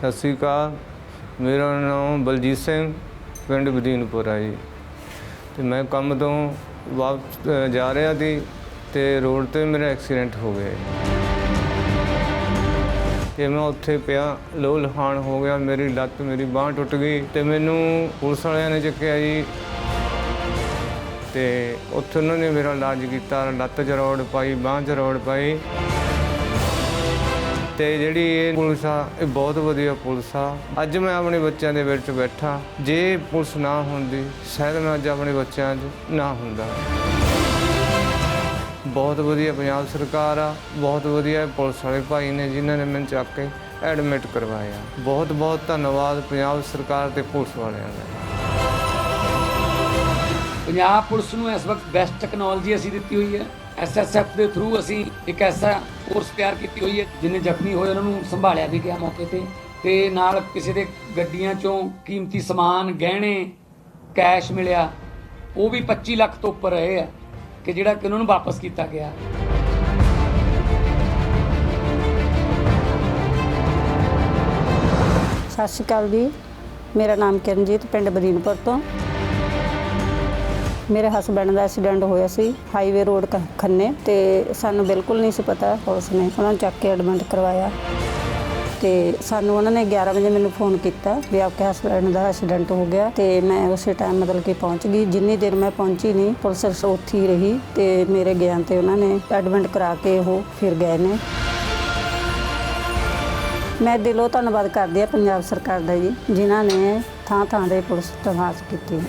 ਸਤਿ ਸ਼੍ਰੀ ਅਕਾਲ। ਮੇਰਾ ਨਾਮ ਬਲਜੀਤ ਸਿੰਘ ਪਿੰਡ ਬਦੀਨਪੁਰ ਹੈ ਜੀ। ਤੇ ਮੈਂ ਕੰਮ ਤੋਂ ਵਾਪਸ ਅ, ਜਾ ਰਿਹਾ ਸੀ ਤੇ ਰੋਡ ਤੇ ਮੇਰਾ ਐਕਸੀਡੈਂਟ ਹੋ ਗਿਆ ਜੀ। ਤੇ ਮੈਂ ਉੱਥੇ ਪਿਆ ਲਹੂ ਲਹਾਨ ਹੋ ਗਿਆ ਮੇਰੀ ਲੱਤ ਮੇਰੀ ਬਾਹ ਟੁੱਟ ਗਈ ਤੇ ਮੈਨੂੰ ਪੁਲਿਸ ਵਾਲਿਆਂ ਨੇ ਚੱਕਿਆ ਜੀ। ਤੇ ਉੱਥੇ ਉਹਨਾਂ ਨੇ ਮੇਰਾ ਇਲਾਜ ਕੀਤਾ ਲੱਤ 'ਚ ਰੋਡ ਪਾਈ ਬਾਂਹ 'ਚ ਰੋਡ ਪਾਈ। ਤੇ ਜਿਹੜੀ ਇਹ ਪੁਲਿਸ ਆ, ਇਹ ਬਹੁਤ ਵਧੀਆ ਪੁਲਿਸ ਆ। ਅੱਜ ਮੈਂ ਆਪਣੇ ਬੱਚਿਆਂ ਦੇ ਵਿੱਚ ਬੈਠਾ। ਜੇ ਪੁਲਿਸ ਨਾ ਹੁੰਦੀ, ਸ਼ਾਇਦ ਮੈਂ ਅੱਜ ਆਪਣੇ ਬੱਚਿਆਂ 'ਚ ਨਾ ਹੁੰਦਾ। ਬਹੁਤ ਵਧੀਆ ਪੰਜਾਬ ਸਰਕਾਰ ਆ, ਬਹੁਤ ਵਧੀਆ ਪੁਲਿਸ ਵਾਲੇ ਭਾਈ ਨੇ ਜਿਨ੍ਹਾਂ ਨੇ ਮੈਨੂੰ ਚੱਕ ਕੇ ਐਡਮਿਟ ਕਰਵਾਇਆ। ਬਹੁਤ ਬਹੁਤ ਧੰਨਵਾਦ ਪੰਜਾਬ ਸਰਕਾਰ ਤੇ ਪੁਲਿਸ ਵਾਲਿਆਂ ਦਾ। ਪੰਜਾਬ ਪੁਲਿਸ ਨੂੰ ਇਸ ਵਕਤ ਬੈਸਟ ਟੈਕਨੋਲੋਜੀ ਅਸੀਂ ਦਿੱਤੀ ਹੋਈ ਹੈ। ਐਸਐਸਐਫ ਦੇ ਥਰੂ ਅਸੀਂ ਇੱਕ ਐਸਾ ਕੋਰਸ ਤਿਆਰ ਕੀਤੀ ਹੋਈ ਹੈ, ਜਿੰਨੇ ਜ਼ਖਮੀ ਹੋਏ ਉਹਨਾਂ ਨੂੰ ਸੰਭਾਲਿਆ ਵੀ ਗਿਆ ਮੌਕੇ ਤੇ। ਤੇ ਨਾਲ ਕਿਸੇ ਦੇ ਗੱਡੀਆਂ ਚੋਂ ਕੀਮਤੀ ਸਮਾਨ, ਗਹਿਣੇ ਕੈਸ਼ ਮਿਲਿਆ। ਉਹ ਵੀ 25 ਲੱਖ ਤੋਂ ਉੱਪਰ ਰਹੇ ਆ ਕਿ ਜਿਹੜਾ ਕਿ ਉਹਨਾਂ ਨੂੰ ਵਾਪਸ ਕੀਤਾ ਗਿਆ। ਸਤਿ ਸ਼੍ਰੀ ਅਕਾਲ ਜੀ। ਮੇਰਾ ਨਾਮ ਕਿਰਨਜੀਤ, ਪਿੰਡ ਬਦੀਨਪੁਰ ਤੋਂ। ਮੇਰੇ ਹਸਬੰਡ ਦਾ ਐਕਸੀਡੈਂਟ ਹੋਇਆ ਸੀ ਹਾਈਵੇ ਰੋਡ ਕ- ਖੰਨੇ ਤੇ ਸਾਨੂੰ ਬਿਲਕੁਲ ਨਹੀਂ ਸੀ ਪਤਾ ਪੁਲਿਸ ਨੇ, ਉਹਨਾਂ ਨੂੰ ਚੱਕ ਕੇ ਐਡਮਿਟ ਕਰਵਾਇਆ ਤੇ ਸਾਨੂੰ ਉਹਨਾਂ ਨੇ 11 ਵਜੇ ਮੈਨੂੰ ਫੋਨ ਕੀਤਾ ਵੀ ਆਪਕੇ ਹਸਬੰਡ ਦਾ ਐਕਸੀਡੈਂਟ ਹੋ ਗਿਆ ਤੇ ਮੈਂ ਉਸੇ ਟਾਈਮ ਮਤਲਬ ਕਿ ਪਹੁੰਚ ਗਈ, ਜਿੰਨੀ ਦੇਰ ਮੈਂ ਪਹੁੰਚੀ ਨਹੀਂ, ਪੁਲਿਸ ਉੱਥੇ ਹੀ ਰਹੀ ਤੇ ਮੇਰੇ ਗਿਆਨ ਤੇ ਉਹਨਾਂ ਨੇ ਐਡਮਿਟ ਕਰਾ ਕੇ ਉਹ ਫਿਰ ਗਏ ਨੇ। ਮੈਂ ਦਿਲੋਂ ਧੰਨਵਾਦ ਕਰਦੀ ਹਾਂ ਪੰਜਾਬ ਸਰਕਾਰ ਦਾ ਜੀ, ਜਿਨ੍ਹਾਂ ਨੇ ਥਾਂ ਥਾਂ ਦੇ ਪੁਲਿਸ ਤਮਾਸ ਕੀਤੀ।